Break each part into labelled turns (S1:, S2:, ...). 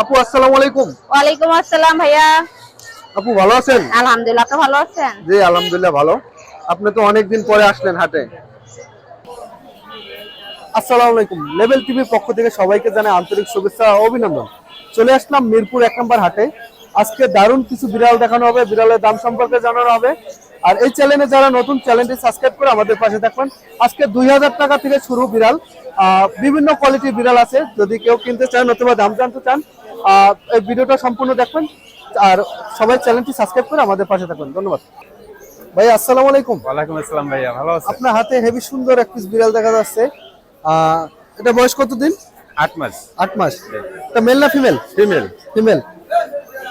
S1: আপু আসসালামু আলাইকুম।
S2: ওয়ালাইকুম আসসালাম ভাইয়া।
S1: আপু ভালো আছেন?
S2: আলহামদুলিল্লাহ আপনি ভালো আছেন?
S1: জি আলহামদুলিল্লাহ ভালো। আপনি তো অনেকদিন পরে আসলেন হাটে। আসসালামু আলাইকুম। লেভেল টিভির পক্ষ থেকে সবাইকে জানাই আন্তরিক শুভেচ্ছা ও অভিনন্দন। চলে আসলাম মিরপুর এক নম্বর হাটে। আজকে দারুণ কিছু বিড়াল দেখানো হবে বিড়ালের দাম সম্পর্কে জানানো হবে। আর এই চ্যানেলে যারা নতুন চ্যানেলটি সাবস্ক্রাইব করে আমাদের পাশে থাকবেন। আজকে দুই হাজার টাকা থেকে শুরু বিড়াল। আহ, বিভিন্ন কোয়ালিটির বিড়াল আছে। যদি কেউ কিনতে চান অথবা দাম জানতে চান এই ভিডিওটা সম্পূর্ণ দেখবেন আর সবাই চ্যানেলটি সাবস্ক্রাইব করে আমাদের পাশে থাকবেন। ধন্যবাদ। ভাই আসসালামু আলাইকুম।
S3: ওয়ালাইকুম আসসালাম ভাইয়া ভালো আছেন?
S1: আপনার হাতে হেভি সুন্দর এক পিস বিড়াল দেখা যাচ্ছে। এটা বয়স কতদিন?
S3: আট মাস।
S1: আট মাস। এটা মেল না ফিমেল
S3: ফিমেল
S1: ফিমেল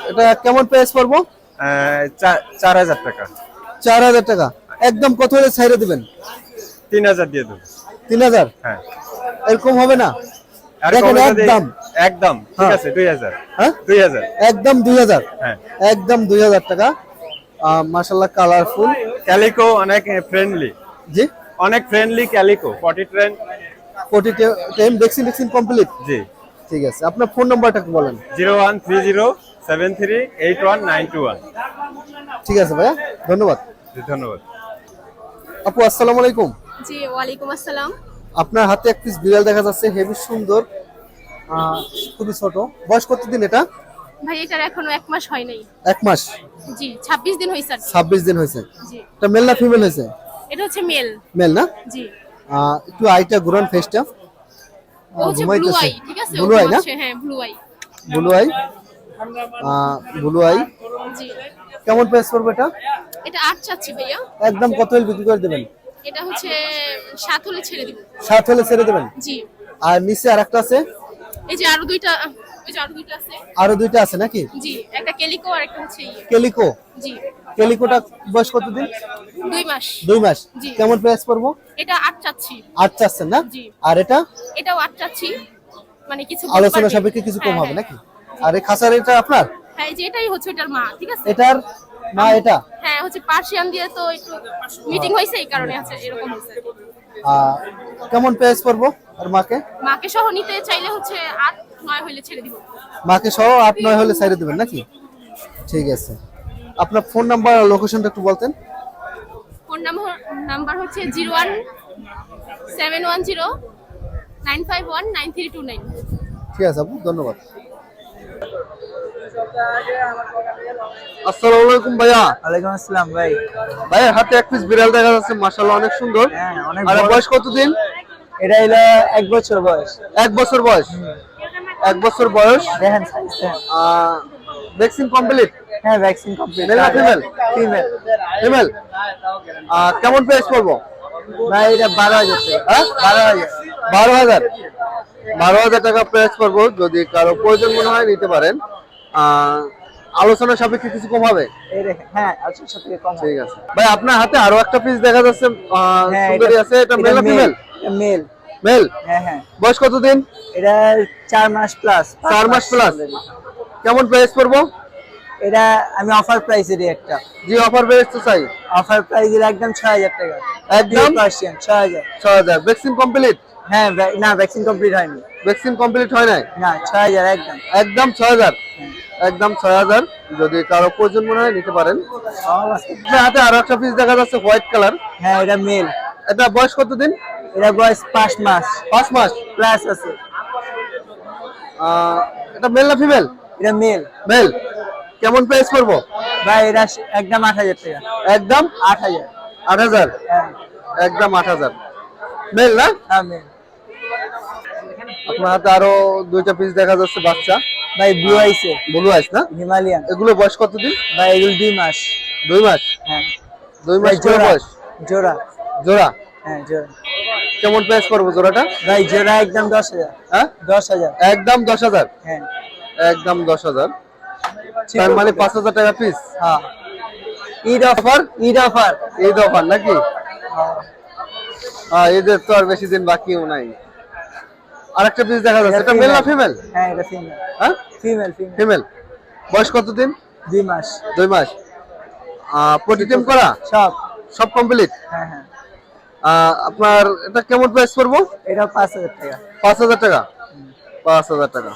S1: এটা কেমন প্রাইস পড়ব?
S3: চার হাজার টাকা।
S1: চার হাজার টাকা। একদম কত হলে ছাইরে দিবেন।
S3: তিন হাজার দিয়ে দেবো।
S1: তিন হাজার?
S3: হ্যাঁ।
S1: এরকম হবে না? দেখেন, একদম।
S3: একদম ঠিক
S1: হ্যাঁ।
S3: আছে দুই হাজার।
S1: হ্যাঁ?
S3: দুই হাজার।
S1: একদম দুই হাজার।
S3: হ্যাঁ।
S1: একদম দুই হাজার টাকা। মাসাল্লাহ কালারফুল
S3: ক্যালিকো অনেক ফ্রেন্ডলি
S1: জি?
S3: অনেক friendly calico potty train
S1: forty time vaccine vaccine complete
S3: জি।
S1: ঠিক আছে আপনার ফোন নাম্বারটা বলেন।
S3: Zero one three zero seven three eight one nine two one.
S1: ঠিক আছে ভাইয়া ধন্যবাদ।
S3: জি ধন্যবাদ।
S1: আপু আসসালামু আলাইকুম।
S2: জি ওয়ালাইকুম আসসালাম।
S1: আপনার হাতে এক পিস বিড়াল দেখা যাচ্ছে হেভি সুন্দর। খুবই ছোট। বয়স কতদিন এটা?
S2: ভাই এটার এখনও এক মাস হয় নাই।
S1: এক মাস?
S2: জি ছাব্বিশ দিন হয়েছে আর কি।
S1: ছাব্বিশ দিন হয়েছে
S2: জি।
S1: এটা মেল না ফিমেল হয়েছে
S2: এটা হচ্ছে মেল
S1: মেল না?
S2: জি।
S1: একটু আইটা ঘুরান ফেসটা
S2: ব্লু আই ঠিক আছে?
S1: ব্লু আই না?
S2: হ্যাঁ blue eye
S1: blue eye blue eye
S2: জি।
S1: কেমন প্রাইস পড়বে এটা?
S2: এটা আট চাচ্ছি ভাইয়া।
S1: একদম কত বিক্রি করে দেবেন?
S2: এটা হচ্ছে সাত হলে ছেড়ে দিব।
S1: সাত হলে ছেড়ে দেবেন?
S2: জি।
S1: আর নিচে আর একটা আছে?
S2: এই যে আরও দুইটা এই যে আরও দুইটা আছে।
S1: আরও দুইটা আছে নাকি?
S2: জি একটা কেলিকো আর একটা হচ্ছে ইয়ে।
S1: কেলিকো?
S2: জি।
S1: কেলিকোটা বয়স কতদিন?
S2: দুই মাস।
S1: দুই মাস।
S2: জি।
S1: কেমন প্রাইস পড়ব?
S2: এটা আট চাচ্ছি।
S1: আট চাচ্ছেন না?
S2: জি।
S1: আর এটা?
S2: এটাও আট চাচ্ছি। মানে কিছু
S1: আলোচনা সাপেক্ষে কিছু কম
S2: হ্যাঁ,
S1: হবে
S2: হ্যাঁ।
S1: নাকি? আর এই খাসার এটা আপনার?
S2: হ্যাঁ যে এটাই হচ্ছে এটার মা ঠিক আছে?
S1: এটার মা এটা?
S2: হচ্ছে পার্সিয়ান দিয়ে তো একটু মিটিং হয়েছে এই কারণে আছে এরকম হয়েছে।
S1: কেমন প্রাইস পড়ব আর মাকে?
S2: মাকে সহ নিতে চাইলে হচ্ছে আট নয় হইলে ছেড়ে দিব।
S1: মাকে সহ আট নয় হলে সাইডে দেবেন নাকি? ঠিক আছে। আপনার ফোন নাম্বার আর লোকেশনটা একটু বলতেন।
S2: ফোন নাম্বার নাম্বার হচ্ছে zero one seven one zero nine five one nine three two nine.
S1: ঠিক আছে আপু ধন্যবাদ। আসসালামু আলাইকুম ভাইয়া।
S4: ওয়ালাইকুম আসসালাম ভাই।
S1: ভাইয়ের হাতে এক পিস বিড়াল দেখা যাচ্ছে মাশাআল্লাহ অনেক সুন্দর।
S4: হ্যাঁ অনেক
S1: আর বয়স কতদিন?
S4: এটা হলো এক বছর বয়স।
S1: এক বছর বয়স? এক বছর বয়স?
S4: দেখেন
S1: ভ্যাকসিন কমপ্লিট
S4: হ্যাঁ ভ্যাকসিন কমপ্লিট
S1: Male না female?
S4: ফিমেল
S1: ফিমেল কেমন প্রাইস পড়ব?
S4: ভাই এটা বারো হাজার টাকা।
S1: হ্যাঁ?
S4: বারো হাজার।
S1: বারো হাজার? বারো হাজার টাকা প্রাইস পড়ব যদি কারও প্রয়োজন মনে হয় নিতে পারেন। আলোচনা সাপেক্ষে কিছু কম হবে?
S4: হ্যাঁ কম
S1: ঠিক আছে। ভাই আপনার হাতে আরও একটা পিস দেখা যাচ্ছে
S4: হ্যাঁ
S1: সুন্দরী আছে এটা মেল না ফিমেল
S4: মেল
S1: মেল
S4: হ্যাঁ হ্যাঁ।
S1: বয়স কতদিন?
S4: এটা চার মাস প্লাস
S1: চার মাস প্লাস কেমন প্রাইস পড়ব?
S4: এটা আমি অফার প্রাইসে দিই একটা।
S1: জি অফার প্রাইস তো চাই।
S4: অফার প্রাইসের একদম ছয় হাজার টাকা।
S1: একদম?
S4: পার্সেন্ট ছয় হাজার।
S1: ছ হাজার। ভ্যাকসিন কমপ্লিট
S4: হ্যাঁ না ভ্যাকসিন কমপ্লিট হয়নি।
S1: ভ্যাকসিন কমপ্লিট হয় নাই?
S4: না ছয় হাজার একদম।
S1: একদম ছয় হাজার। একদম ছয় হাজার। যদি কারও প্রয়োজন মনে হয় নিতে পারেন। হাতে আরও একটা পিস দেখা যাচ্ছে হোয়াইট কালার
S4: হ্যাঁ এটা মেল
S1: এটা বয়স কতদিন?
S4: এটা বয়স পাঁচ মাস।
S1: পাঁচ মাস?
S4: প্লাস আছে।
S1: এটা মেল না ফিমেল
S4: এটা মেল
S1: মেল কেমন প্রাইস করব?
S4: ভাই এটা একদম আট হাজার টাকা।
S1: একদম?
S4: আট হাজার।
S1: আট হাজার?
S4: হ্যাঁ।
S1: একদম আট হাজার। মেল না?
S4: হ্যাঁ মেল
S1: আপনার হাতে আরও দুইটা পিস দেখা যাচ্ছে বাচ্চা।
S4: ভাই ব্লু আইসে
S1: ব্লু আইস না?
S4: হিমালয়ান।
S1: এগুলো বয়স কতদিন?
S4: ভাই এগুলো দুই মাস।
S1: দুই মাস?
S4: হ্যাঁ।
S1: দুই মাস
S4: জোড়া।
S1: বয়স?
S4: জোড়া।
S1: জোড়া?
S4: হ্যাঁ জোড়া।
S1: কেমন প্রাইস পড়ব জোড়াটা?
S4: ভাই জোড়া একদম দশ হাজার।
S1: হ্যাঁ?
S4: দশ হাজার।
S1: একদম দশ হাজার?
S4: হ্যাঁ।
S1: একদম দশ হাজার। তার মানে পাঁচ হাজার টাকা পিস
S4: হ্যাঁ। Eid offer? Eid offer.
S1: Eid offer নাকি? হ্যাঁ। ঈদের তো আর বেশি দিন বাকিও নাই। আরেকটা পিস দেখা যাচ্ছে এটা মেল না ফিমেল
S4: হ্যাঁ এটা ফিমেল
S1: হ্যাঁ?
S4: ফিমেল ফিমেল
S1: বয়স কতদিন
S4: দুই মাস।
S1: দুই মাস। প্রোটিটিম করা?
S4: সব।
S1: সব কমপ্লিট
S4: হ্যাঁ হ্যাঁ।
S1: আপনার এটা কেমন প্রাইস পড়ব?
S4: এটা পাঁচ হাজার টাকা।
S1: পাঁচ হাজার টাকা? পাঁচ হাজার টাকা।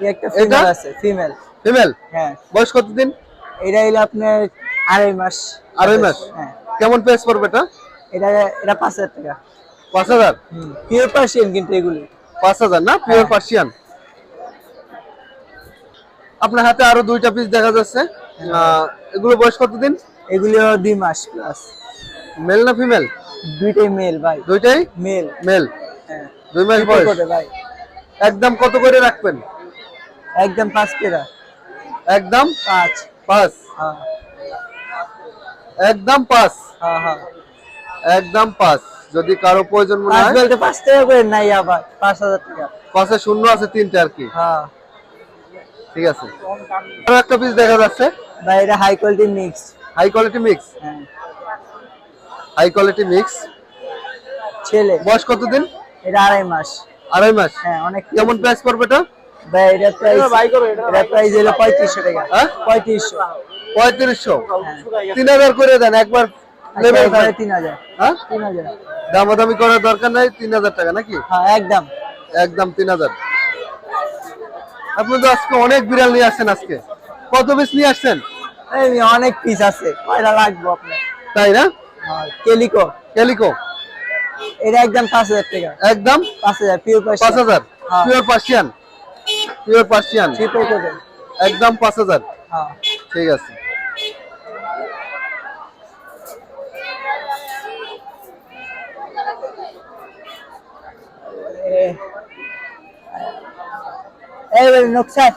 S4: এই একটা ফিমেল? আছে ফিমেল
S1: ফিমেল
S4: হ্যাঁ।
S1: বয়স কতদিন
S4: এটা হলো আপনার আড়াই মাস।
S1: আড়াই মাস?
S4: হ্যাঁ।
S1: কেমন প্রাইস পড়বে এটা?
S4: এটা এটা পাঁচ হাজার টাকা।
S1: পাঁচ হাজার?
S4: পিওর পার্সিয়ান কিন্তু এগুলি।
S1: পাঁচ হাজার না? পিওর
S4: হ্যাঁ।
S1: পার্সিয়ান আপনার হাতে আরও দুইটা পিস দেখা যাচ্ছে। এগুলো বয়স কতদিন?
S4: এগুলি দুই মাস প্লাস
S1: মেল না ফিমেল
S4: দুইটাই মেল ভাই।
S1: দুইটাই?
S4: মেল
S1: মেল
S4: হ্যাঁ।
S1: দুই মাস বয়স।
S4: ভাই।
S1: একদম কত করে রাখবেন?
S4: একদম পাঁচ পেরা
S1: একদম?
S4: পাঁচ।
S1: পাঁচ?
S4: হ্যাঁ।
S1: একদম পাঁচ
S4: হ্যাঁ হ্যাঁ।
S1: একদম পাঁচ যদি কারও প্রয়োজন মনে হয়।
S4: বলতে পাঁচ টাকা করে নাই আবার পাঁচ হাজার টাকা।
S1: পাশে শূন্য আছে তিনটে আর কি।
S4: হ্যাঁ।
S1: ঠিক আছে। আরও একটা পিস দেখা যাচ্ছে।
S4: ভাই এটা high quality mix
S1: high quality mix
S4: হ্যাঁ।
S1: হাই কোয়ালিটি মিক্স
S4: ছেলে।
S1: বয়স কতদিন?
S4: এটা আড়াই মাস।
S1: আড়াই মাস?
S4: হ্যাঁ অনেক
S1: কেমন প্রাইস পড়বে এটা?
S4: ভাই এটা প্রাইস ভাই করো এটা প্রাইস হলো পঁয়ত্রিশশো টাকা।
S1: হ্যাঁ?
S4: পঁয়ত্রিশশো।
S1: পঁয়ত্রিশশো। তিন হাজার করে দেন একবার
S4: তিন হাজার।
S1: হ্যাঁ?
S4: তিন হাজার।
S1: দামাদামি করার দরকার নাই তিন হাজার টাকা নাকি?
S4: হ্যাঁ একদম।
S1: একদম তিন হাজার। আপনি তো আজকে অনেক বিড়াল নিয়ে আসছেন আজকে। কত পিস নিয়ে আসছেন?
S4: এই অনেক পিস আছে কয়টা লাগবে আপনার?
S1: তাই না?
S4: হ্যাঁ কেলিকো এটা একদম পাঁচ হাজার টাকা।
S1: একদম?
S4: পাঁচ হাজার পিওর
S1: পাঁচ হাজার। পিওর পার্সিয়ান পিওর পার্সিয়ান একদম পাঁচ হাজার।
S4: হ্যাঁ।
S1: ঠিক আছে।
S4: এ- এই নকশাত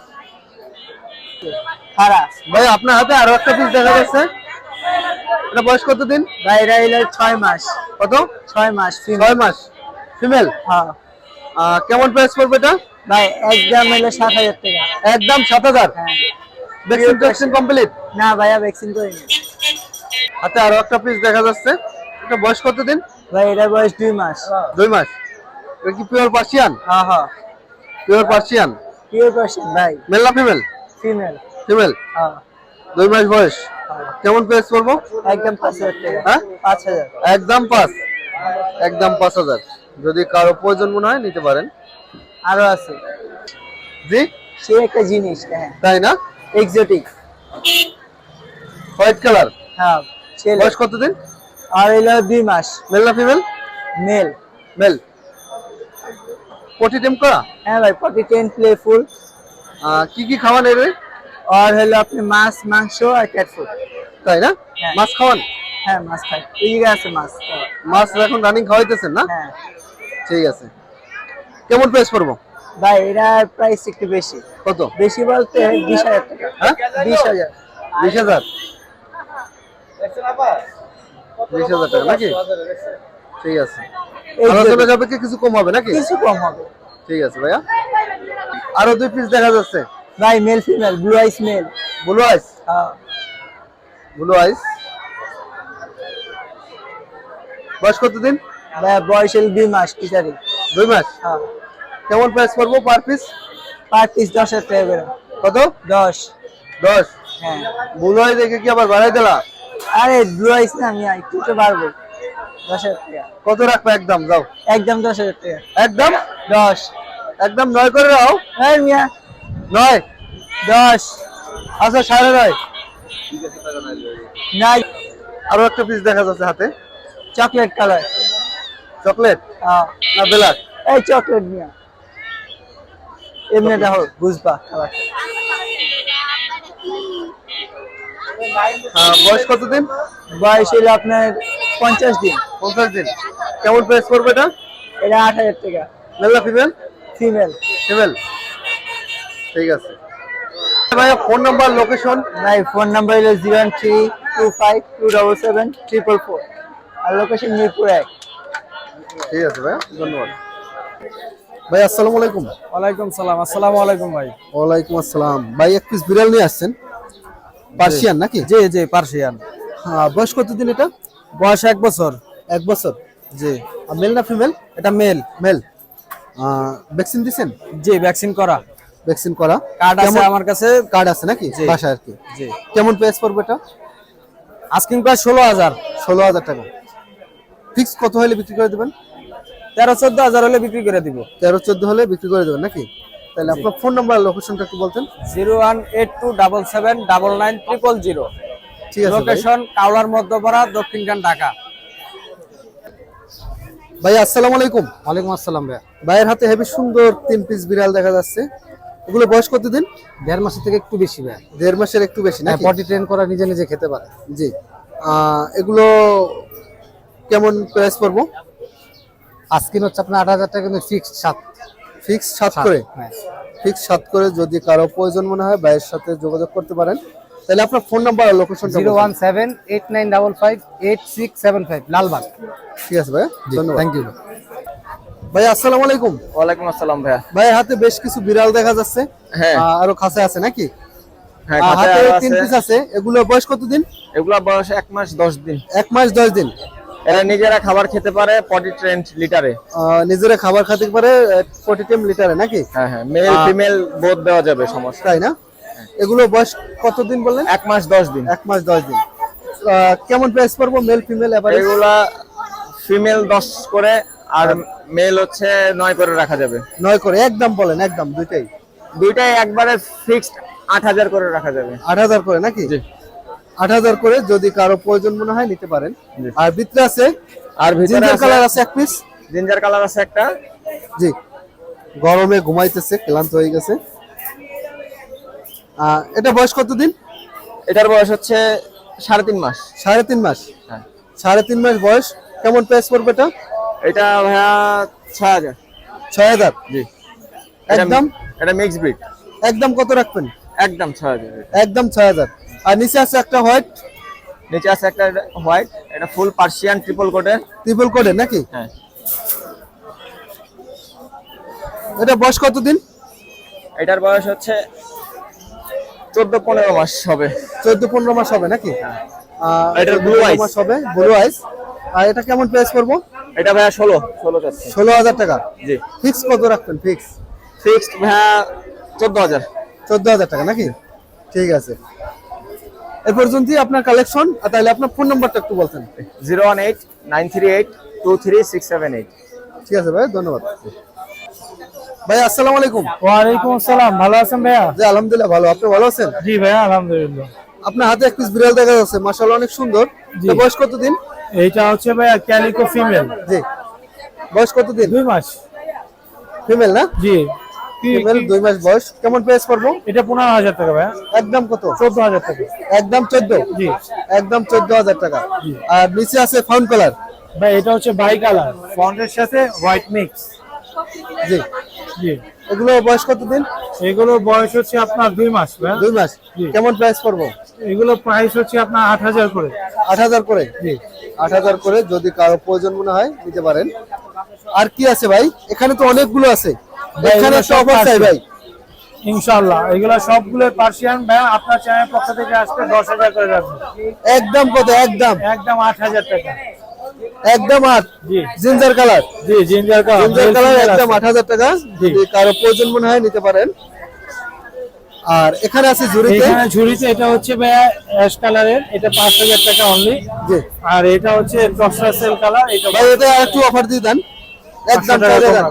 S4: খারা
S1: ভাই আপনার হাতে আরও একটা পিস দেখা যাচ্ছে। এটা বয়স কত দিন
S4: ভাই এটা হলো ছয় মাস।
S1: কত?
S4: ছয় মাস।
S1: ছয় মাস। ফিমেল
S4: হ্যাঁ।
S1: কেমন প্রাইস পড়বে এটা?
S4: ভাই একদম সাত হাজার টাকা।
S1: একদম সাত হাজার?
S4: হ্যাঁ।
S1: ভ্যাকসিন ট্যাকসিন কমপ্লিট
S4: না ভাইয়া ভ্যাকসিন করিনি।
S1: হাতে আরও একটা পিস দেখা যাচ্ছে। এটা বয়স কত দিন
S4: ভাই এটা বয়স দুই মাস।
S1: দুই মাস। এটা কি পিওর পার্সিয়ান
S4: হ্যাঁ হ্যাঁ
S1: পিওর পার্সিয়ান
S4: পিওর পার্সেন্ট ভাই।
S1: মেল না ফিমেল
S4: ফিমেল
S1: ফিমেল
S4: হ্যাঁ
S1: দুই মাস বয়স। কেমন প্রাইস পড়ব?
S4: একদম পাঁচ হাজার টাকা।
S1: হ্যাঁ?
S4: পাঁচ হাজার।
S1: একদম পাঁচ। একদম পাঁচ হাজার। যদি কারও প্রয়োজন মনে হয় নিতে পারেন।
S4: আরও আছে।
S1: জি?
S4: সে একটা জিনিস হ্যাঁ।
S1: তাই না?
S4: এক্সোটিক
S1: হোয়াইট কালার
S4: হ্যাঁ ছেলে।
S1: বয়স কতদিন?
S4: আর হলো দুই মাস।
S1: মেল না female
S4: male
S1: male potty tame করা?
S4: হ্যাঁ ভাই পটি টেন প্লে ফুল
S1: আহ, কি কি খাওয়ান এর
S4: আর হলো আপনি মাছ মাংস আর ক্যাট ফুড
S1: তাই না?
S4: হ্যাঁ।
S1: মাছ খাওয়ান?
S4: হ্যাঁ মাছ খাই। এই জায়গায় আছে মাছ।
S1: মাছ এখন রানিং খাওয়াইতেছেন না?
S4: হ্যাঁ।
S1: ঠিক আছে। কেমন প্রাইস পড়ব?
S4: ভাই এটার প্রাইস একটু বেশি।
S1: কত?
S4: বেশি বলতে বিশ হাজার টাকা।
S1: হ্যাঁ?
S4: বিশ হাজার।
S1: বিশ হাজার? বিশ হাজার টাকা নাকি? ঠিক আছে। আলোচনা সাপেক্ষে কিছু কম হবে নাকি?
S4: কিছু কম হবে।
S1: ঠিক আছে ভাইয়া। আরও দুই পিস দেখা যাচ্ছে।
S4: ভাই male female blue eyes male
S1: blue eyes
S4: হ্যাঁ।
S1: ব্লু আইস বয়স কতদিন?
S4: ভাই বয়স দুই মাস টিচারি
S1: দুই মাস?
S4: হ্যাঁ।
S1: কেমন প্রাইস করব পার পিস
S4: পার পিস দশ হাজার টাকা করে।
S1: কত?
S4: দশ।
S1: দশ?
S4: হ্যাঁ।
S1: ব্লু আইস দেখে কি আবার বাড়াই দিলা?
S4: আরে আইস না আমি একটু তো পারব দশ হাজার টাকা।
S1: কত রাখবে একদম? যাও।
S4: একদম দশ হাজার টাকা।
S1: একদম?
S4: দশ।
S1: একদম নয় করে রাও
S4: এই মিয়া।
S1: নয়?
S4: দশ।
S1: আচ্ছা সাড়ে নয়।
S4: নাই।
S1: আরও একটা পিস দেখা যাচ্ছে হাতে।
S4: Chocolate colour.
S1: চকলেট? না ব্ল্যাক
S4: এই চকলেট মিয়া। এমনি দেখো বুঝবা কালার
S1: বয়স কতদিন?
S4: বয়স হলো আপনার পঞ্চাশ দিন।
S1: পঞ্চাশ দিন। কেমন প্রাইস পড়বে এটা?
S4: এটা আট হাজার টাকা।
S1: মেল না ফিমেল
S4: ফিমেল
S1: ফিমেল ঠিক আছে। ভাইয়া ফোন নাম্বার লোকেশন
S4: ভাই ফোন নাম্বার হলো zero one three two five two double seven triple four. আর লোকেশন মিরপুর এক।
S1: ঠিক আছে ভাইয়া ধন্যবাদ। ভাই আসসালামু আলাইকুম।
S5: ওয়ালাইকুম সালাম আসসালামু আলাইকুম ভাই।
S1: ওয়ালাইকুম আসসালাম। ভাই এক পিস বিড়াল নিয়ে আসছেন? পার্সিয়ান নাকি?
S5: জি জি পার্সিয়ান।
S1: হ্যাঁ বয়স কতদিন এটা?
S5: বয়স এক বছর।
S1: এক বছর?
S5: জি।
S1: মেল না ফিমেল
S5: এটা মেল
S1: মেল ভ্যাকসিন দিছেন?
S5: জি ভ্যাকসিন করা।
S1: ভ্যাকসিন করা?
S5: কার্ড আছে আমার কাছে।
S1: কার্ড আছে নাকি? বাসায় আর কি।
S5: জি।
S1: কেমন প্রাইস পড়বে এটা?
S5: আস্কিং প্রাইস ষোলো হাজার।
S1: ষোলো হাজার টাকা। ফিক্স কত হলে বিক্রি করে দেবেন?
S5: তেরো চোদ্দ হাজার হলে বিক্রি করে দিব।
S1: তেরো চোদ্দ হলে বিক্রি করে দেবেন নাকি? তাহলে আপনার ফোন নাম্বার লোকেশনটা একটু বলতেন।
S5: Zero one eight two double seven double nine triple zero.
S1: ঠিক আছে
S5: লোকেশন কাউলার মধ্যপাড়া দক্ষিণখান ঢাকা।
S1: ভাই আসসালামু আলাইকুম।
S5: ওয়ালাইকুম আসসালাম ভাইয়া।
S1: ভাইয়ের হাতে হেবি সুন্দর তিন পিস বিড়াল দেখা যাচ্ছে। এগুলো বয়স কতদিন?
S5: দেড় মাসের থেকে একটু বেশি ভাইয়া।
S1: দেড় মাসের একটু বেশি নাকি?
S5: পটি ট্রেন করা নিজে নিজে খেতে পারে।
S1: জি। আহ, এগুলো কেমন প্রাইস পড়ব?
S5: আজকে হচ্ছে আপনার আট হাজার টাকা কিন্তু ফিক্সড সাত।
S1: ফিক্স সাত করে?
S5: হ্যাঁ।
S1: ফিক্স সাত করে যদি কারও প্রয়োজন মনে হয় ভাইয়ের সাথে যোগাযোগ করতে পারেন তাহলে আপনার ফোন নাম্বার আর location
S5: zero one seven eight nine double five eight six seven five Lalbagh.
S1: ঠিক আছে ভাই ধন্যবাদ।
S5: থ্যাংক ইউ
S1: ভাই আসসালামু আলাইকুম।
S3: ওয়ালাইকুম আসসালাম ভাইয়া।
S1: ভাইয়ের হাতে বেশ কিছু বিড়াল দেখা যাচ্ছে।
S3: হ্যাঁ।
S1: আরও খাসে আছে নাকি?
S3: হ্যাঁ
S1: হাতে তিন পিস আছে। এগুলো বয়স কতদিন?
S3: এগুলা বয়স এক মাস দশ দিন।
S1: এক মাস দশ দিন।
S3: এরা নিজেরা খাবার খেতে পারে পটি ট্রেন্ড লিটারে
S1: নিজেরা খাবার খেতে পারে টেম লিটারে নাকি?
S3: হ্যাঁ হ্যাঁ মেল ফিমেল বোধ দেওয়া যাবে সমস্যা।
S1: তাই না? এগুলো বয়স কতদিন বললেন?
S3: এক মাস দশ দিন।
S1: এক মাস দশ দিন। কেমন প্রাইস পড়ব মেল ফিমেল এভারেজ
S3: এগুলা ফিমেল দশ করে আর মেল হচ্ছে নয় করে রাখা যাবে।
S1: নয় করে একদম বলেন একদম দুইটাই।
S3: দুইটাই একবারে ফিক্সড আট হাজার করে রাখা যাবে।
S1: আট হাজার করে নাকি?
S3: জি।
S1: আট হাজার করে যদি কারও প্রয়োজন মনে হয় নিতে পারেন। আর ভিতরে আছে
S3: আর
S1: জিঞ্জার কালার আছে এক পিস
S3: জিঞ্জার কালার আছে একটা।
S1: জি। গরমে ঘুমাইতেছে ক্লান্ত হয়ে গেছে। এটা বয়স কতদিন?
S3: এটার বয়স হচ্ছে সাড়ে তিন মাস।
S1: সাড়ে তিন মাস।
S3: হ্যাঁ।
S1: সাড়ে তিন মাস বয়স কেমন প্রাইস পড়বে এটা?
S3: এটা ভাইয়া ছয় হাজার।
S1: ছয় হাজার?
S3: জি।
S1: একদম?
S3: এটা মিক্স ব্রিড
S1: একদম কত রাখবেন?
S3: একদম ছয় হাজার।
S1: একদম ছয় হাজার। আর নিচে আছে একটা হোয়াইট।
S3: নিচে আছে একটা হোয়াইট এটা ফুল পার্সিয়ান ট্রিপল কোটের
S1: ট্রিপল কোডে নাকি?
S3: হ্যাঁ।
S1: এটা বয়স কতদিন?
S3: এটার বয়স হচ্ছে চোদ্দ পনেরো মাস হবে।
S1: চোদ্দ পনেরো মাস হবে নাকি? আহ,
S3: এটার blue
S1: মাস হবে? ব্লু আইস আর এটা কেমন প্রাইস করব
S3: এটা ভাইয়া ষোলো। ষোলো
S1: ষোলো হাজার টাকা?
S3: জি।
S1: ফিক্স কত রাখবেন? ফিক্স
S3: ফিক্সড ভাইয়া চোদ্দ হাজার।
S1: চোদ্দ হাজার টাকা নাকি? ঠিক আছে। এ পর্যন্তই আপনার কালেকশন তাহলে আপনার ফোন নাম্বারটা একটু বলতেন।
S3: Zero one eight nine three eight two three six seven eight.
S1: ঠিক আছে ভাই ধন্যবাদ। ভাই আসসালামু আলাইকুম।
S5: ওয়ালাইকুম আসসালাম ভালো আছেন ভাইয়া?
S1: জি আলহামদুলিল্লাহ ভালো। আপনি ভালো আছেন?
S5: জি ভাইয়া আলহামদুলিল্লাহ।
S1: আপনার হাতে এক পিস বিড়াল দেখা যাচ্ছে মাশাআল্লাহ অনেক সুন্দর। বয়স কতদিন?
S5: এইটা হচ্ছে ভাইয়া ক্যালিকো ফিমেল।
S1: জি। বয়স কতদিন?
S5: দুই মাস।
S1: ফিমেল না?
S5: জি।
S1: ফিমেল দুই মাস বয়স। কেমন প্রাইস পড়ব?
S5: এটা পনেরো হাজার টাকা ভাইয়া।
S1: একদম কত?
S5: চোদ্দ হাজার টাকা।
S1: একদম চোদ্দ?
S5: জি।
S1: একদম চোদ্দ হাজার টাকা। আর নিচে আছে ফাউন্ড কালার
S5: ভাই এটা হচ্ছে বাই কালার ফন্টের সাথে হোয়াইট মিক্স
S1: জি।
S5: জি।
S1: এগুলো বয়স কতদিন?
S5: এগুলোর বয়স হচ্ছে আপনার দুই মাস
S1: দুই মাস। কেমন প্রাইস পড়ব?
S5: এগুলো প্রাইস হচ্ছে আপনার আট হাজার করে।
S1: আট হাজার করে?
S5: জি।
S1: আট হাজার করে যদি কারও প্রয়োজন মনে হয় নিতে পারেন। আর কি আছে ভাই? এখানে তো অনেকগুলো আছে।
S5: ভাই,
S1: এখানে একটা
S5: সব
S1: অফার চাই। ভাই।
S5: ইনশাল্লাহ এগুলো সবগুলো পার্সিয়ান। ভাইয়া আপনার চ্যানেল পক্ষ থেকে আসতে দশ হাজার করে রাখব
S1: একদম কত? একদম।
S5: একদম আট হাজার টাকা।
S1: একদম আট?
S5: জি।
S1: Ginger colour?
S5: জি জিঞ্জার কালার।
S1: জিঞ্জার কালার একদম আট হাজার টাকা। যদি কারও প্রয়োজন মনে হয় নিতে পারেন। আর এখানে আছে ঝুড়িতে?
S5: এখানে ঝুড়িতে এটা হচ্ছে ভাইয়া অ্যাশ কালারের এটা পাঁচ হাজার টাকা অনলি
S1: জি।
S5: আর এটা হচ্ছে টসরা সেল কালার এটা
S1: ভাই এটা একটু অফার দিয়ে দেন। একদম চার হাজার।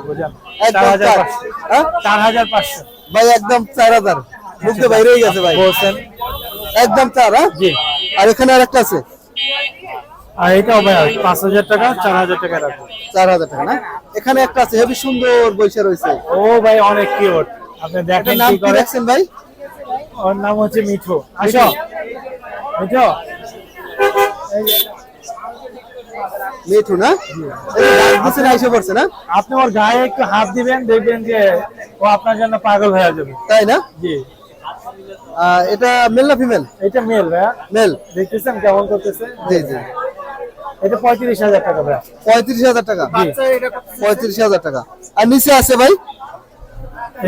S5: চার। পাঁচশো।
S1: হ্যাঁ?
S5: চার হাজার পাঁচশো।
S1: ভাই একদম চার হাজার। বুঝতে বাইরে হয়ে গেছে ভাই।
S5: বলছেন?
S1: একদম চার হ্যাঁ?
S5: জি।
S1: আর এখানে আর একটা আছে।
S5: আর এটাও ভাইয়া পাঁচ হাজার টাকা চার হাজার টাকা রাখব।
S1: চার হাজার টাকা না? এখানে একটা আছে হেবি সুন্দর বৈশা রয়েছে।
S5: ও ভাই অনেক কিউট আপনি দেখেন
S1: নাম
S5: কি
S1: কি রাখছেন ভাই?
S5: ওর নাম হচ্ছে মিঠু। আসো। মিঠু।
S1: মিঠু না? আইসে পড়ছে না?
S5: আপনি ওর গায়ে একটু হাত দিবেন দেখবেন যে ও আপনার জন্য পাগল হয়ে যাবে।
S1: তাই না?
S5: জি।
S1: এটা মেল না ফিমেল
S5: এটা মেল ভাইয়া।
S1: মেল
S5: দেখতেছেন কেমন করতেছে?
S1: জি জি।
S5: এটা পঁয়ত্রিশ হাজার টাকা ভাইয়া।
S1: পঁয়ত্রিশ হাজার টাকা? পঁয়ত্রিশ হাজার টাকা। আর নিচে আছে ভাই?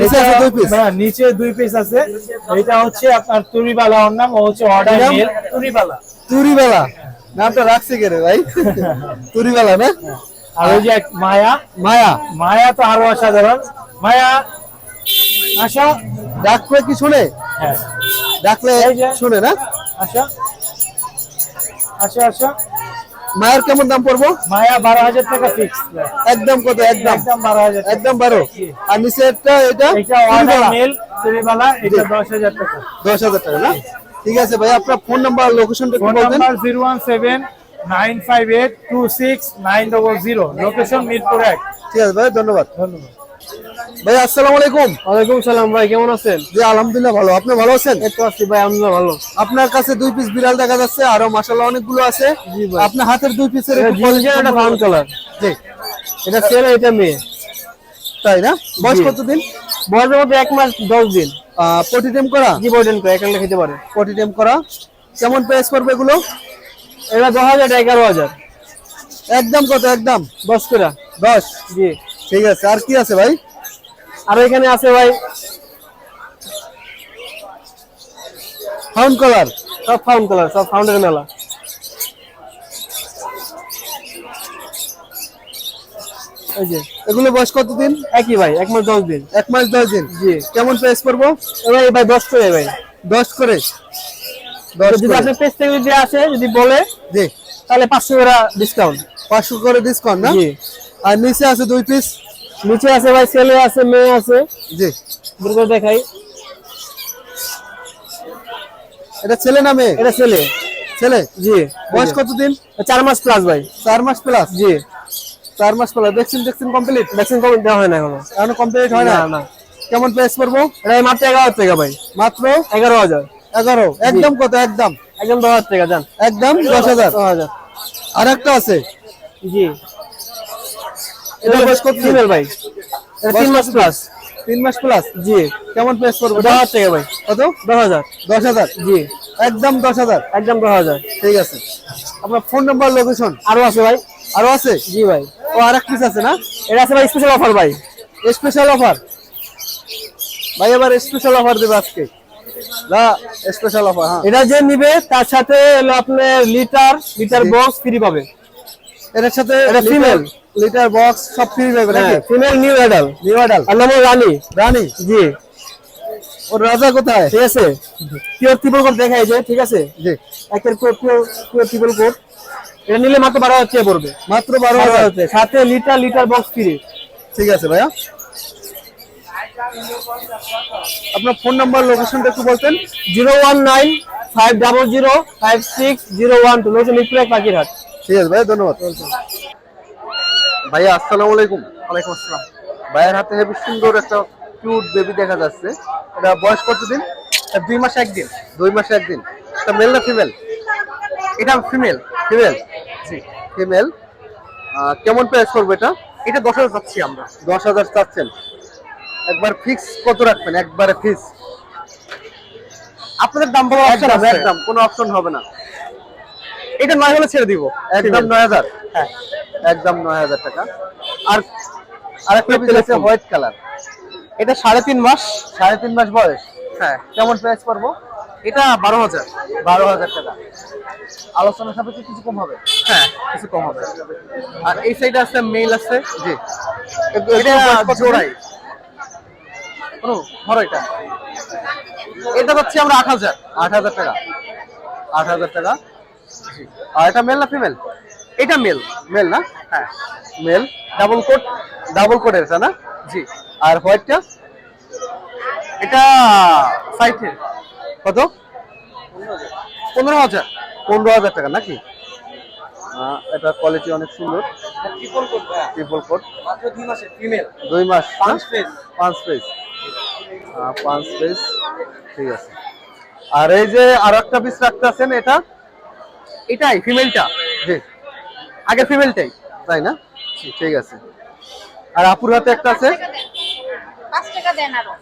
S1: নিচে আছে দুই পিস
S5: ভাইয়া, নিচে দুই পিস আছে। এটা হচ্ছে আপনার তুরিবালা ওর নাম ও হচ্ছে অর্ডার? মেল তুরিবালা।
S1: তুরিবেলা। নামটা রাখছে কে রে ভাই? তুরিবেলা না?
S5: আর ওই যে মায়া।
S1: মায়া।
S5: মায়া তো আরও অসাধারণ। মায়া আশা?
S1: ডাকলে কি শুনে?
S5: হ্যাঁ।
S1: ডাকলে শুনে না?
S5: আসো আসো আসো
S1: মায়ের কেমন দাম পড়ব?
S5: মায়া বারো হাজার টাকা ফিক্স
S1: একদম কত? একদম।
S5: একদম বারো হাজার
S1: একদম বারো। আর নিচেরটা এটা
S5: এটা মেল এটা দশ হাজার টাকা।
S1: দশ হাজার টাকা না? ঠিক আছে ভাই আপনার ফোন নাম্বার লোকেশনটা একটু
S5: phone number zero one seven nine five eight two six nine double zero location Mirpur এক।
S1: ঠিক আছে ভাই ধন্যবাদ।
S5: ধন্যবাদ।
S1: ভাই আসসালামু আলাইকুম।
S6: ওয়ালাইকুম সালাম ভাই কেমন আছেন?
S1: জি আলহামদুলিল্লাহ ভালো। আপনি ভালো আছেন?
S6: এই তো আছি ভাই আলহামদুলিল্লাহ ভালো।
S1: আপনার কাছে দুই পিস বিড়াল দেখা যাচ্ছে আরও মাশাআল্লাহ অনেকগুলো আছে।
S6: জি ভাই।
S1: আপনার হাতের দুই পিসের
S6: এটা
S1: একটু
S6: ফাউন কালার
S1: জি।
S6: এটা ছেলে এটা মেয়ে?
S1: তাই না? বয়স। কতদিন?
S6: বয়সের মধ্যে এক মাস দশ দিন।
S1: পটি টেম করা?
S6: জি বয়ডেন করে এখানে খেতে পারে।
S1: পটি টেম করা। কেমন প্রাইস পড়বে এগুলো?
S6: এটা দশ হাজার এগারো হাজার।
S1: একদম কত একদম?
S6: দশ করে?
S1: দশ।
S6: জি।
S1: ঠিক আছে আর কি আছে ভাই?
S6: আর এখানে আছে ভাই
S1: ফাউন্ড কালার
S6: সব ফাউন কালার সব ফাউন্ডের মেলা। এই যে
S1: এগুলো বয়স কতদিন?
S6: একই ভাই এক মাস দশ দিন।
S1: এক মাস দশ দিন।
S6: জি।
S1: কেমন প্রাইস পড়ব?
S6: এবার ভাই দশ করে ভাই।
S1: দশ করে?
S6: যদি আপনার পেজ থেকে যদি আসে যদি বলে
S1: জি।
S6: তাহলে পাঁচশো করে ডিসকাউন্ট
S1: পাঁচশো করে ডিসকাউন্ট না?
S6: জি।
S1: আর নিচে আছে দুই পিস
S6: নিচে আছে ভাই ছেলে আছে মেয়ে আছে।
S1: জি।
S6: দেখাই।
S1: এটা ছেলে না মেয়ে?
S6: এটা ছেলে।
S1: ছেলে?
S6: জি।
S1: বয়স কতদিন?
S6: চার মাস প্লাস ভাই।
S1: চার মাস প্লাস
S6: জি।
S1: চার মাস plus vaccine vaccine complete
S6: vaccine complete দেওয়া হয় না এখনও।
S1: এখনও কমপ্লিট হয় না?
S6: না
S1: কেমন প্রাইস পড়ব?
S6: এটা মাত্র এগারো হাজার টাকা ভাই।
S1: মাত্র?
S6: এগারো হাজার।
S1: এগারো? একদম কত? একদম?
S6: একদম দশ হাজার টাকা যান
S1: একদম দশ হাজার
S6: দশ হাজার?
S1: আর একটা আছে?
S6: জি।
S1: এটা বয়স কত?
S6: ফিমেল ভাই। এটা তিন মাস প্লাস
S1: তিন মাস প্লাস
S6: জি।
S1: কেমন প্রাইস পড়বে?
S6: দশ হাজার টাকা ভাই।
S1: কত?
S6: দশ হাজার।
S1: দশ হাজার?
S6: জি।
S1: একদম দশ হাজার?
S6: একদম দশ হাজার।
S1: ঠিক আছে। আপনার ফোন নাম্বার লোকেশন
S6: আরও আছে ভাই।
S1: আরও আছে?
S6: জি ভাই।
S1: ও আর এক পিস আছে না?
S6: এটা আছে ভাই স্পেশাল অফার ভাই।
S1: স্পেশাল অফার ভাই এবার স্পেশাল অফার দেবে আজকে। না স্পেশাল অফার হ্যাঁ।
S6: এটা যে নিবে তার সাথে আপনার লিটার লিটার বক্স ফ্রি পাবে।
S1: এটার সাথে
S6: এটা female।
S1: লিটার বক্স সব ফ্রি পাবে নাকি?
S6: ফিমেল নিউ অ্যাডাল
S1: নিউ আইডাল
S6: আর নাম রানী
S1: রানী
S6: জি।
S1: ওর রাজা কোথায়?
S6: ঠিক আছে। পিওর ট্রিপল কোড দেখাই যে ঠিক আছে?
S1: জি।
S6: একের pure pure pure triple code এটা নিলে মাত্র বারো হাজার টাকা পড়বে।
S1: মাত্র বারো হাজার।
S6: সাথে লিটার লিটার বক্স ফ্রি
S1: ঠিক আছে ভাইয়া। আপনার ফোন নাম্বার লোকেশনটা একটু বলতেন।
S6: Zero one nine five double zero five six zero one two location এক পাখিরহাট।
S1: ঠিক আছে ভাইয়া ধন্যবাদ। ভাইয়া আসসালামু আলাইকুম।
S6: ওয়ালাইকুম আসসালাম।
S1: ভাইয়ের হাতে হেবি সুন্দর একটা কিউট বেবি দেখা যাচ্ছে। এটা বয়স কতদিন?
S6: দুই মাস একদিন।
S1: দুই মাসে একদিন। এটা মেল না ফিমেল
S6: এটা ফিমেল
S1: ফিমেল জি। ফিমেল কেমন প্রাইস করবে এটা?
S6: এটা দশ হাজার পাচ্ছি আমরা।
S1: দশ হাজার চাচ্ছেন। একবার ফিক্স কত রাখবেন? একবারে ফিক্স
S6: আপনাদের দাম বলা
S1: একদম একদম কোনো অপশন হবে না।
S6: এটা নয় হলে ছেড়ে দিব।
S1: একদম নয় হাজার?
S6: হ্যাঁ।
S1: একদম নয় হাজার টাকা। আর আরেকটা পিস আছে হোয়াইট কালার
S6: এটা সাড়ে তিন মাস।
S1: সাড়ে তিন মাস বয়স।
S6: হ্যাঁ।
S1: কেমন প্রাইস পারব
S6: এটা বারো হাজার।
S1: বারো হাজার টাকা। আলোচনা সাপেক্ষে কিছু কম হবে?
S6: হ্যাঁ। কিছু কম হবে। আর এই সাইডে আছে মেল আছে?
S1: জি।
S6: এটা জোড়াই।
S1: ও, ধরো এটা।
S6: এটা হচ্ছে আমরা আট হাজার।
S1: আট হাজার টাকা। আট হাজার টাকা। জি। আর এটা মেল না ফিমেল
S6: এটা মেল
S1: মেল না?
S6: হ্যাঁ।
S1: মেল ডাবল কোট ডাবল কোটের এটা না?
S6: জি।
S1: আর হোয়াইটটা
S6: এটা সাইটের
S1: কত?
S6: পনেরো হাজার।
S1: পনেরো হাজার টাকা নাকি? আহ, এটা কোয়ালিটি অনেক সুন্দর।
S6: ট্রিপল
S1: কোট
S6: মাত্র দুই মাসের ফিমেল
S1: দুই মাস
S6: পাঁচ পেজ
S1: পাঁচ পেজ পাঁচ পেজ ঠিক আছে। আর এই যে আর একটা পিস রাখতে আছেন এটা?
S6: এটাই ফিমেলটা
S1: জি।
S6: আগে ফিমেলটাই
S1: তাই না? ঠিক আছে। আর আপুর হাতে একটা আছে?
S7: পাঁচ টাকা দেন আরও।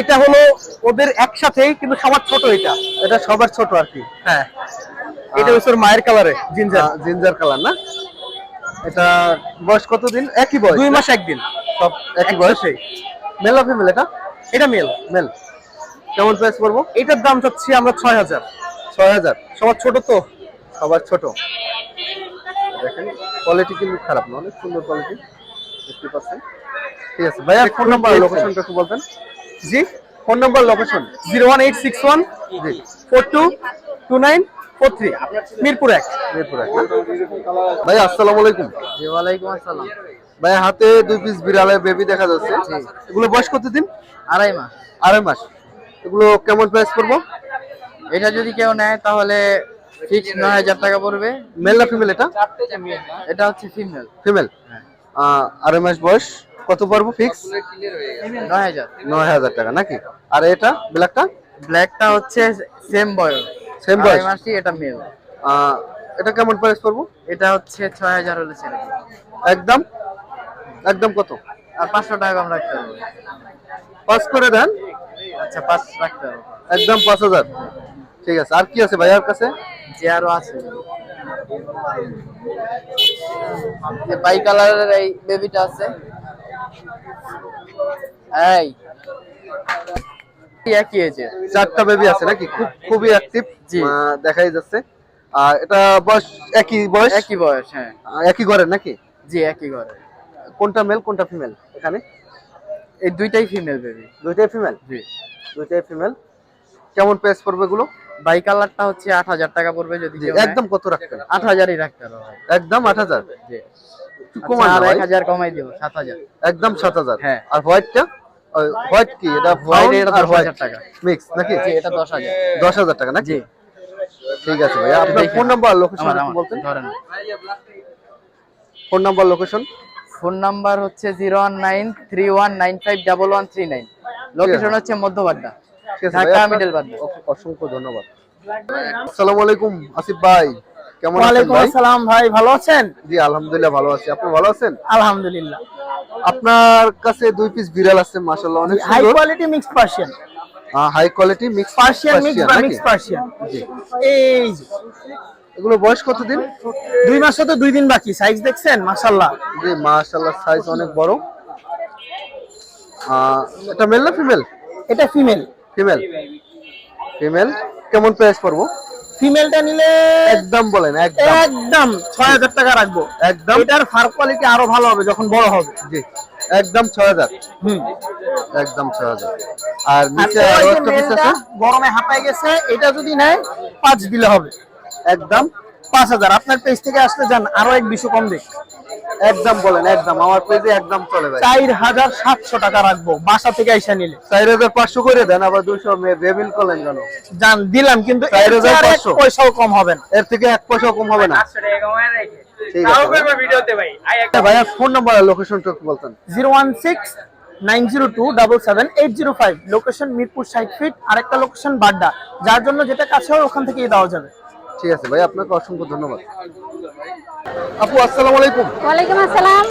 S6: এটা হলো ওদের একসাথেই কিন্তু সবার ছোট এটা।
S1: এটা সবার ছোট আর কি।
S6: হ্যাঁ। এটা হচ্ছে ওর মায়ের কালারে জিঞ্জার
S1: জিঞ্জার কালার না? এটা বয়স কতদিন? একই বয়স।
S6: দুই? মাস একদিন।
S1: সব একই বয়স মেল অফ ফিমেল এটা?
S6: এটা মেল
S1: মেল কেমন প্রাইস পড়ব?
S6: এটার দাম চাচ্ছি আমরা ছয় হাজার।
S1: ছয় হাজার।
S6: সবার ছোট তো?
S1: সবার ছোট। দেখেন কোয়ালিটি কিন্তু খারাপ না অনেক সুন্দর কোয়ালিটি ফিফটি পার্সেন্ট ঠিক আছে ভাইয়া ফোন নাম্বার লোকেশনটা একটু বলবেন।
S6: জি
S1: phone number location
S6: zero one eight six one
S1: জি
S6: four two two nine
S8: four three Mirpur এক।
S1: মিরপুর এক? ভাই আসসালামু আলাইকুম।
S9: জি ওয়ালাইকুম আসসালাম।
S1: ভাই হাতে দুই পিস বিড়ালের বেবি দেখা যাচ্ছে। এগুলো বয়স কত দিন
S9: আড়াই মাস।
S1: আড়াই মাস। এগুলো কেমন প্রাইস পড়ব?
S9: এটা যদি কেউ নেয় তাহলে ফিক্স নয় হাজার টাকা পড়বে।
S1: মেল না ফিমেল এটা?
S9: এটা হচ্ছে ফিমেল
S1: ফিমেল আড়াই মাস বয়স। কত পড়ব ফিক্স
S9: নয় হাজার।
S1: নয় হাজার টাকা নাকি? আর এটা ব্ল্যাকটা
S9: ব্ল্যাকটা হচ্ছে সেম বয়স। সেম
S1: বয়স?
S9: মাসই এটা মেল
S1: এটা কেমন প্রাইস পড়ব?
S9: এটা হচ্ছে ছয় হাজার হলে ছেড়ে দিই।
S1: একদম? একদম কত?
S9: আর পাঁচশো টাকা কম রাখতে হবে।
S1: পাস করে দেন।
S9: আচ্ছা পাঁচ রাখতে হবে।
S1: একদম পাঁচ হাজার। ঠিক আছে আর কি আছে ভাইয়ার কাছে?
S9: যে আরও আছে। বাই কালারের এই বেবিটা আছে। এই। কি একই হয়েছে
S1: চারটা বেবি আছে নাকি? খুব খুবই অ্যাক্টিভ
S9: জি।
S1: দেখাই যাচ্ছে। আর এটা বয়স একই বয়স?
S9: একই বয়স হ্যাঁ।
S1: একই ঘরের নাকি?
S9: জি একই ঘরে।
S1: কোনটা মেল কোনটা ফিমেল এখানে?
S9: এই দুইটাই ফিমেল বেবি
S1: দুইটাই ফিমেল
S9: জি।
S1: দুইটাই ফিমেল কেমন প্রাইস পড়বে এগুলো?
S9: বাই কালারটা হচ্ছে আট হাজার টাকা পড়বে যদি
S1: একদম কত
S9: আট হাজারই রাখতে হবে
S1: একদম আট হাজার?
S9: জি।
S1: একটু
S9: আচ্ছা, আর এক হাজার কমাই দিব সাত হাজার।
S1: একদম সাত হাজার।
S9: হ্যাঁ।
S1: আর হোয়াইটটা হোয়াইট কি? এটা হোয়াইট
S9: এটা
S1: আর
S9: 10,000
S1: হোয়াইট
S9: টাকা।
S1: মিক্স নাকি?
S9: জি এটা দশ হাজার।
S1: দশ হাজার টাকা নাকি?
S9: জি।
S1: ঠিক আছে ভাই। আপনার ফোন নাম্বার লোকেশন বলতেন।
S9: ধরেন।
S1: Phone number location
S9: phone number হচ্ছে zero one nine three one nine five double one three nine location হচ্ছে মধ্যবাড্ডা। ঢাকা মিডল বাড্ডা।
S1: অসংখ্য ধন্যবাদ। আসসালামু আলাইকুম আসিফ ভাই। কেমন আছেন ভাই?
S8: আসসালাম ভাই ভালো আছেন?
S1: জি আলহামদুলিল্লাহ ভালো আছি। আপনি ভালো আছেন?
S8: আলহামদুলিল্লাহ।
S1: আপনার কাছে দুই পিস বিড়াল আছে মাশাআল্লাহ অনেক
S8: high quality mix Persian
S1: high quality mix
S8: Persian mix Persian
S1: জি।
S8: এই
S1: এগুলো বয়স কতদিন?
S8: দুই মাসে তো দুই দিন বাকি সাইজ দেখছেন? মাশাআল্লাহ।
S1: জি মাশাআল্লাহ সাইজ অনেক বড়। এটা মেল না ফিমেল
S8: এটা ফিমেল
S1: ফিমেল ফিমেল কেমন প্রাইস পড়ব?
S8: ফিমেলটা নিলে
S1: একদম বলেন একদম।
S8: ছয় হাজার টাকা রাখব।
S1: একদম।
S8: এটার ফার কোয়ালিটি আরও ভালো হবে যখন বড় হবে।
S1: জি একদম ছয় হাজার।
S8: হুম।
S1: একদম ছয় হাজার। আর নিচে
S8: গরমে হাঁপায় গেছে এটা যদি নেয় পাঁচ দিলে হবে।
S1: একদম।
S8: পাঁচ হাজার। আপনার পেজ থেকে আসলে যান আরও এক দুশো কম দেখ
S1: একদম বলেন একদম আমার পেজে একদম চলে ভাই।
S8: চার হাজার সাতশো টাকা রাখব বাসা থেকে আইসা নিলে।
S1: চার হাজার পাঁচশো করে দেন আবার দুশো বেবিল করলেন কেন?
S8: যান দিলাম কিন্তু
S1: চার হাজার পাঁচশো।
S8: পয়সাও কম হবে না।
S1: এর থেকে এক পয়সাও কম হবে না। ভাইয়া ফোন নাম্বার লোকেশনটা একটু বলতেন।
S8: Zero one six nine zero two double seven eight zero five location Mirpur side fit আরেকটা লোকেশন বাড্ডা। যার জন্য যেটা কাছে হয় ওখান থেকেই দেওয়া যাবে।
S1: ঠিক আছে ভাই আপনাকে অসংখ্য ধন্যবাদ। আপু আসসালামু আলাইকুম।
S10: ওয়ালাইকুম আসসালাম।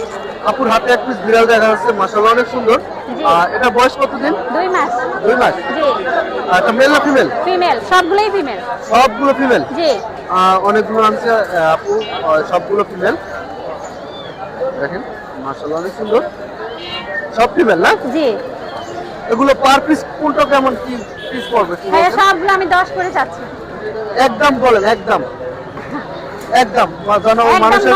S1: আপুর হাতে এক পিস বিড়াল দেখা যাচ্ছে মাশাআল্লাহ অনেক সুন্দর। আর এটা বয়স কতদিন?
S10: দুই মাস।
S1: দুই মাস।
S10: জি।
S1: এটা মেল না ফিমেল
S10: ফিমেল সবগুলোই ফিমেল
S1: সবগুলো ফিমেল
S10: জি।
S1: অনেকগুলো আনছে আহ, আপু সবগুলো ফিমেল দেখেন মাশাআল্লাহ অনেক সুন্দর। সব ফিমেল না?
S10: জি।
S1: এগুলো পার পিস কোনটা কেমন কি পিস পড়বে হ্যাঁ?
S10: সবগুলো আমি দশ করে চাচ্ছি।
S1: একদম বলেন একদম। একদম। যেন মানুষের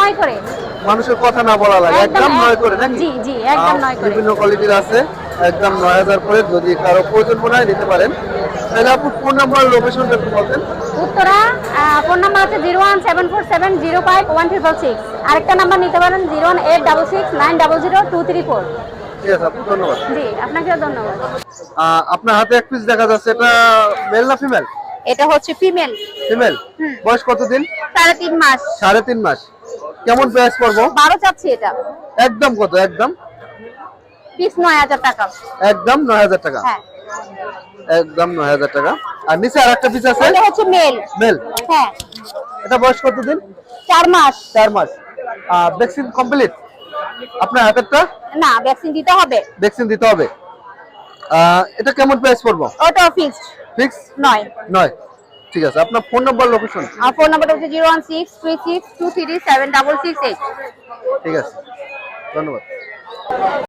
S1: মানুষের কথা না বলা লাগে।
S10: একদম
S1: নয় করে নাকি?
S10: জি, জি, একদম নয় করে।
S1: বিভিন্ন কোয়ালিটির আছে। একদম নয় হাজার করে যদি কারও প্রয়োজন মনে হয় নিতে পারেন। তাহলে আপনি ফোন নাম্বার লোকেশনটা একটু বলতেন।
S10: উত্তরা ফোন নাম্বার আছে zero one seven four seven zero five one triple six. আরেকটা নাম্বার নিতে পারেন zero one eight double six nine double zero two three four.
S1: ঠিক আছে আপু ধন্যবাদ।
S10: জি আপনাকেও ধন্যবাদ।
S1: আপনার হাতে এক পিস দেখা যাচ্ছে। এটা মেল না ফিমেল
S10: এটা হচ্ছে ফিমেল।
S1: ফিমেল? বয়স কতদিন?
S10: সাড়ে তিন মাস।
S1: সাড়ে তিন মাস। কেমন প্রাইস পড়ব?
S10: বারো চাচ্ছি এটা।
S1: একদম কত? একদম?
S10: পিস নয় হাজার টাকা।
S1: একদম নয় হাজার টাকা?
S10: হ্যাঁ।
S1: একদম নয় হাজার টাকা। আর নিচে আর একটা পিস আছে?
S10: এটা হচ্ছে মেল।
S1: মেল?
S10: হ্যাঁ।
S1: এটা বয়স কতদিন?
S10: চার মাস।
S1: চার মাস। ভ্যাকসিন কমপ্লিট আপনার হাতেরটা?
S10: না ভ্যাকসিন দিতে হবে।
S1: ভ্যাকসিন দিতে হবে। এটা কেমন প্রাইস পড়ব?
S10: ওটা ফিক্সড
S1: ফিক্স
S10: নয়।
S1: নয়। ঠিক আছে আপনার ফোন নাম্বার লোকেশন
S10: আর ফোন নাম্বারটা হচ্ছে zero one six three six two three seven double six eight.
S1: ঠিক আছে ধন্যবাদ।